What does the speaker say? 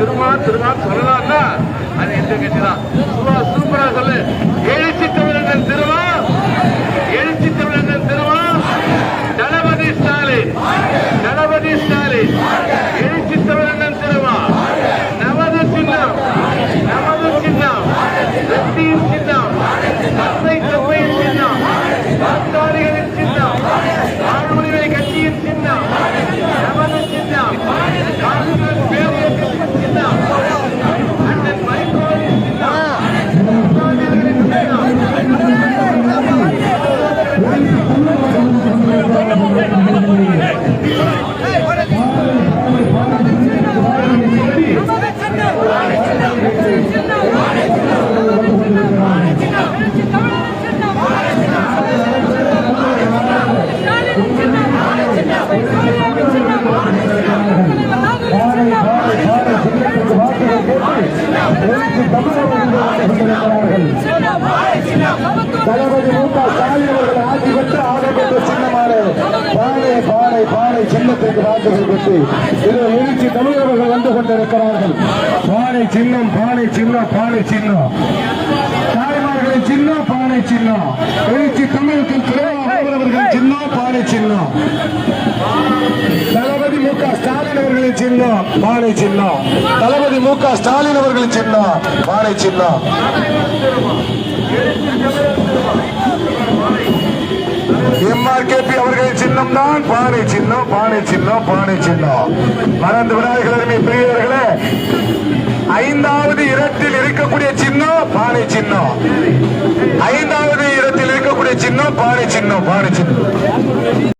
திருமா திருமா சொல்லலாம்னா அது எந்த கட்சி தான் சூப்பரா சொல்லு எழுச்சி தமிழர்கள் திருமா எழுச்சி தமிழர்கள் திருமா தளபதி ஸ்டாலின் தளபதி ஸ்டாலின் எழுச்சி தமிழர்கள் திருமா நமது சின்னம் நமது சின்னம் வெற்றியின் சின்னம் அத்தை தொகையின் சின்னம் வாக்காளிகளின் சின்னம் வாழ்வுரிமை கட்சியின் சின்னம் நமது சின்னம் காங்கிரஸ் பேரியக்கத்தின் சின்னம் அண்ணன் வைகோவின் சின்னம் வாக்காளிகளின் சின்னம் தளபதி மு ஸ்டாலின் அவர்கள் ஆட்சி பெற்று ஆகப்பட்ட சின்னமான பானை பானை பானை சின்னத்திற்கு வாக்குகள் பெற்று இது எழுச்சி தமிழர்கள் வந்து கொண்டிருக்கிறார்கள். பானை சின்னம் பானை சின்னம் பானை சின்னம். தாய்மார்களின் சின்னம் பானை சின்னம். எழுச்சி தமிழுக்கு அவர்கள் சின்னம் பானை சின்னம். ஸ்டாலின் அவர்களின் சின்னம் பானை சின்னம். தளபதி மு க ஸ்டாலின் அவர்களின் சின்னம் பானை சின்னம். எம்ஆர்கேபி அவர்களின் சின்னம் தான் பானை சின்னம் பானை சின்னம் பானை சின்னம். மறந்து விநாயகர் அருமை பெரியவர்களே. ஐந்தாவது இடத்தில் இருக்கக்கூடிய சின்னம் பானை சின்னம். ஐந்தாவது இடத்தில் இருக்கக்கூடிய சின்னம் பானை சின்னம் பானை சின்னம்.